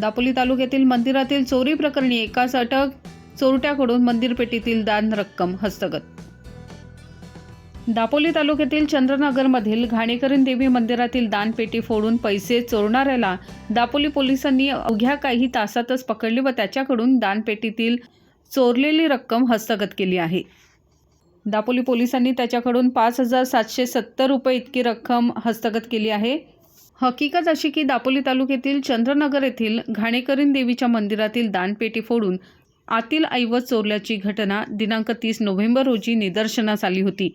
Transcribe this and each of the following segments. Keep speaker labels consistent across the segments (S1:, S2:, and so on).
S1: दापोली तालुक्यातील मंदिरातील चोरी प्रकरणी एकाच अटक चोरट्याकडून मंदिर पेटीतील दान रक्कम हस्तगत. दापोली तालुक्यातील चंद्रनगरमधील घाणेकरीण देवी मंदिरातील दानपेटी फोडून पैसे चोरणाऱ्याला दापोली पोलिसांनी अवघ्या काही तासातच पकडले व त्याच्याकडून दानपेटीतील चोरलेली रक्कम हस्तगत केली आहे. दापोली पोलिसांनी त्याच्याकडून पाच हजार सातशे सत्तर रुपये इतकी रक्कम हस्तगत केली आहे. हकीकत अशी की दापोली तालुक्यातील चंद्रनगर येथील घाणेकरीन देवीच्या मंदिरातील दानपेटी फोडून आतील ऐवज चोरल्याची घटना दिनांक तीस नोव्हेंबर रोजी निदर्शनास आली होती.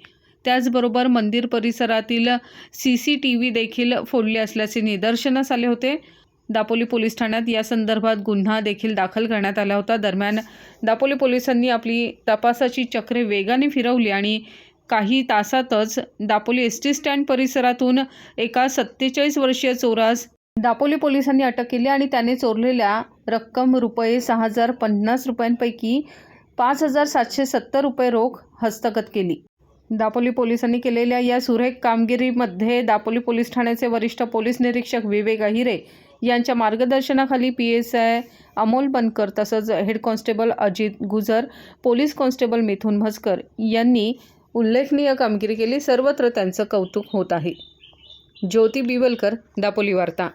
S1: त्याचबरोबर मंदिर परिसरातील सी सी टी व्ही देखील फोडले असल्याचे निदर्शनास आले होते. दापोली पोलीस ठाण्यात या संदर्भात गुन्हा देखील दाखल करण्यात आला होता. दरम्यान दापोली पोलिसांनी आपली तपासाची चक्रे वेगाने फिरवली आणि काही तासातच दापोली एस टी स्टँड परिसरातून एका सत्तेचाळीस वर्षीय चोरास दापोली पोलिसांनी अटक केली आणि त्याने चोरलेल्या रक्कम रुपये सहा हजार पन्नास रुपयांपैकी पाच हजार सातशे सत्तर रुपये रोख हस्तगत केली. दापोली पोलिसांनी केलेल्या या सुरेख कामगिरीमध्ये दापोली पोलीस ठाण्याचे वरिष्ठ पोलीस निरीक्षक विवेक अहिरे यांच्या मार्गदर्शनाखाली P S I Amol Bankar तसंच head constable Ajit Gujar police constable Mithun Mhaskar यांनी उल्लेखनीय कामगिरी केली. सर्वत्र त्यांचं कौतुक होत आहे. ज्योती बिवलकर दापोली वार्ता.